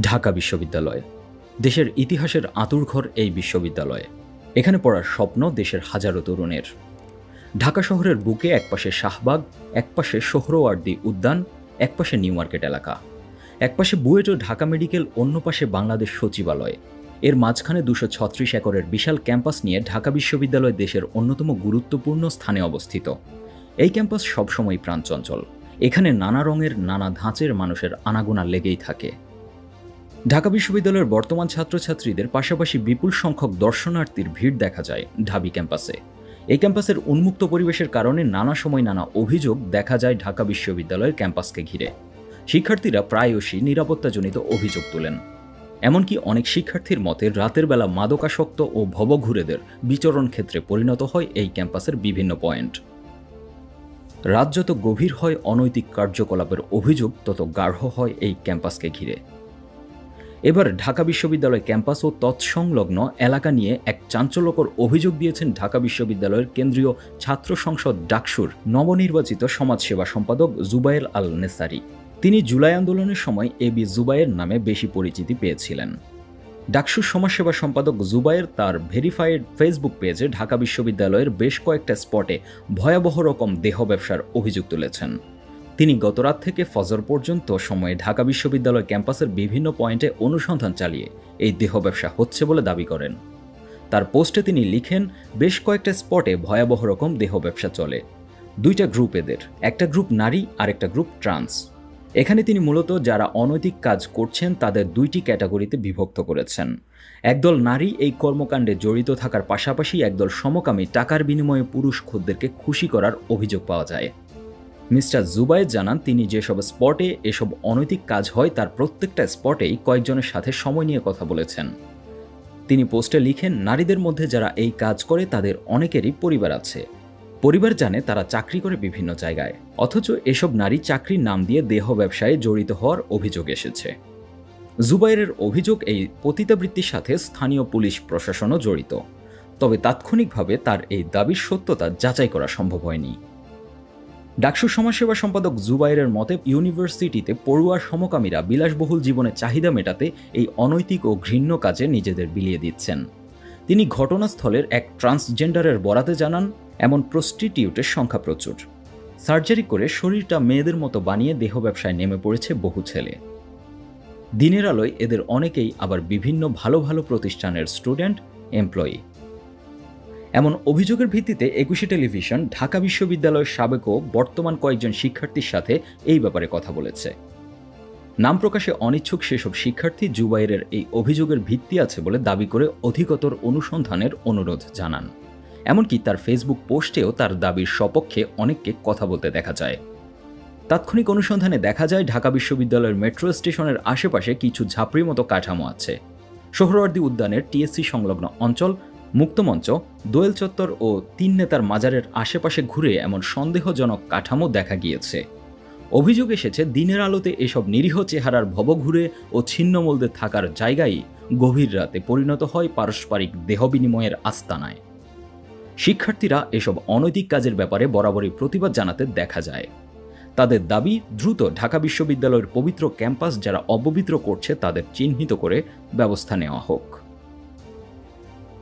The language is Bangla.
ঢাকা বিশ্ববিদ্যালয়, দেশের ইতিহাসের আঁতুড়ঘর এই বিশ্ববিদ্যালয়। এখানে পড়ার স্বপ্ন দেশের হাজারো তরুণের। ঢাকা শহরের বুকে একপাশে শাহবাগ, একপাশে সোহরওয়ার্দী উদ্যান, একপাশে নিউ মার্কেট এলাকা। একপাশে বুয়েট ও ঢাকা মেডিকেল অন্য পাশে বাংলাদেশ সচিবালয়। এর মাঝখানে দুশো ছত্রিশ একরের বিশাল ক্যাম্পাস নিয়ে ঢাকা বিশ্ববিদ্যালয় দেশের অন্যতম গুরুত্বপূর্ণ স্থানে অবস্থিত। এই ক্যাম্পাস সবসময় প্রাণচঞ্চল। এখানে নানা রঙের, নানা ধাঁচের মানুষের আনাগোনা লেগেই থাকে। ঢাকা বিশ্ববিদ্যালয়ের বর্তমান ছাত্রছাত্রীদের পাশাপাশি বিপুল সংখ্যক দর্শনার্থীর ভিড় দেখা যায় ঢাবি ক্যাম্পাসে। এই ক্যাম্পাসের উন্মুক্ত পরিবেশের কারণে নানা সময় নানা অভিযোগ দেখা যায় ঢাকা বিশ্ববিদ্যালয়ের ক্যাম্পাসকে ঘিরে। শিক্ষার্থীরা প্রায়শই নিরাপত্তাজনিত অভিযোগ তোলেন। এমনকি অনেক শিক্ষার্থীর মতে রাতের বেলা মাদকাসক্ত ও ভবঘুরেদের বিচরণ ক্ষেত্রে পরিণত হয় এই ক্যাম্পাসের বিভিন্ন পয়েন্ট। রাত যত গভীর হয়, অনৈতিক কার্যকলাপের অভিযোগ তত গাঢ় হয় এই ক্যাম্পাসকে ঘিরে। এবার ঢাকা বিশ্ববিদ্যালয় ক্যাম্পাস ও তৎসংলগ্ন এলাকা নিয়ে এক চাঞ্চল্যকর অভিযোগ দিয়েছেন ঢাকা বিশ্ববিদ্যালয়ের কেন্দ্রীয় ছাত্র সংসদ ডাকসুর নবনির্বাচিত সমাজসেবা সম্পাদক জুবায়ের আল নেসারি তিনি জুলাই আন্দোলনের সময় এ বি জুবায়ের নামে বেশি পরিচিতি পেয়েছিলেন। ডাকসুর সমাজসেবা সম্পাদক জুবায়ের তার ভেরিফাইড ফেসবুক পেজে ঢাকা বিশ্ববিদ্যালয়ের বেশ কয়েকটা স্পটে ভয়াবহ রকম দেহ ব্যবসার অভিযোগ তুলেছেন। তিনি গতরাত থেকে ফজর পর্যন্ত সময়ে ঢাকা বিশ্ববিদ্যালয় ক্যাম্পাসের বিভিন্ন পয়েন্টে অনুসন্ধান চালিয়ে এই দেহ ব্যবসা হচ্ছে বলে দাবি করেন। তার পোস্টে তিনি লিখেন, বেশ কয়েকটা স্পটে ভয়াবহ রকম দেহ ব্যবসা চলে। দুইটা গ্রুপ এদের, একটা গ্রুপ নারী আর একটা গ্রুপ ট্রান্স। এখানে তিনি মূলত যারা অনৈতিক কাজ করছেন, তাদের দুইটি ক্যাটাগরিতে বিভক্ত করেছেন। একদল নারী এই কর্মকাণ্ডে জড়িত থাকার পাশাপাশি একদল সমকামী টাকার বিনিময়ে পুরুষ খদ্দেরকে খুশি করার অভিযোগ পাওয়া যায়। মিস্টার জুবায়ের জানান, তিনি যেসব স্পটে এসব অনৈতিক কাজ হয়, তার প্রত্যেকটা স্পটেই কয়েকজনের সাথে সময় নিয়ে কথা বলেছেন। তিনি পোস্টে লিখেন, নারীদের মধ্যে যারা এই কাজ করে, তাদের অনেকেরই পরিবার আছে। পরিবার জানে তারা চাকরি করে বিভিন্ন জায়গায়। অথচ এসব নারী চাকরির নাম দিয়ে দেহ ব্যবসায় জড়িত হওয়ার অভিযোগ এসেছে। জুবাইরের অভিযোগ এই পতিতাবৃত্তির সাথে স্থানীয় পুলিশ প্রশাসনও জড়িত। তবে তাৎক্ষণিকভাবে তার এই দাবির সত্যতা যাচাই করা সম্ভব হয়নি। ডাকসু সমাজসেবা সম্পাদক জুবাইরের মতে, ইউনিভার্সিটিতে পড়ুয়া সমকামীরা বিলাসবহুল জীবনে চাহিদা মেটাতে এই অনৈতিক ও ঘৃণ্য কাজে নিজেদের বিলিয়ে দিচ্ছেন। তিনি ঘটনাস্থলের এক ট্রান্সজেন্ডারের বরাতে জানান, এমন প্রস্টিটিউটের সংখ্যা প্রচুর। সার্জারি করে শরীরটা মেয়েদের মতো বানিয়ে দেহ ব্যবসায় নেমে পড়েছে বহু ছেলে। দিনের আলোয় এদের অনেকেই আবার বিভিন্ন ভালো ভালো প্রতিষ্ঠানের স্টুডেন্ট, এমপ্লয়ি। এমন অভিযোগের ভিত্তিতে একুশে টেলিভিশন ঢাকা বিশ্ববিদ্যালয়ের সাবেক ও বর্তমান কয়েকজন শিক্ষার্থীর সাথে এই ব্যাপারে কথা বলেছে। নাম প্রকাশে অনিচ্ছুক সেসব শিক্ষার্থী জুবাইরের এই অভিযোগের ভিত্তি আছে বলে দাবি করে অধিকতর অনুসন্ধানের অনুরোধ জানান। এমনকি তার ফেসবুক পোস্টেও তার দাবির সপক্ষে অনেককে কথা বলতে দেখা যায়। তাৎক্ষণিক অনুসন্ধানে দেখা যায়, ঢাকা বিশ্ববিদ্যালয়ের মেট্রো স্টেশনের আশেপাশে কিছু ঝাপড়ির মতো কাঠামো আছে। সোহরওয়ার্দী উদ্যানের টিএসসি সংলগ্ন অঞ্চল মুক্তমঞ্চ, দোয়েল চত্বর ও তিন নেতার মাজারের আশেপাশে ঘুরে এমন সন্দেহজনক কাঠামো দেখা গিয়েছে। অভিযোগ এসেছে, দিনের আলোতে এসব নিরীহ চেহারার ভবঘুরে ও ছিন্নমূলদের থাকার জায়গায় গভীর রাতে পরিণত হয় পারস্পরিক দেহ বিনিময়ের আস্তানায়। শিক্ষার্থীরা এসব অনৈতিক কাজের ব্যাপারে বরাবরই প্রতিবাদ জানাতে দেখা যায়। তাদের দাবি, দ্রুত ঢাকা বিশ্ববিদ্যালয়ের পবিত্র ক্যাম্পাস যারা অপবিত্র করছে তাদের চিহ্নিত করে ব্যবস্থা নেওয়া হোক।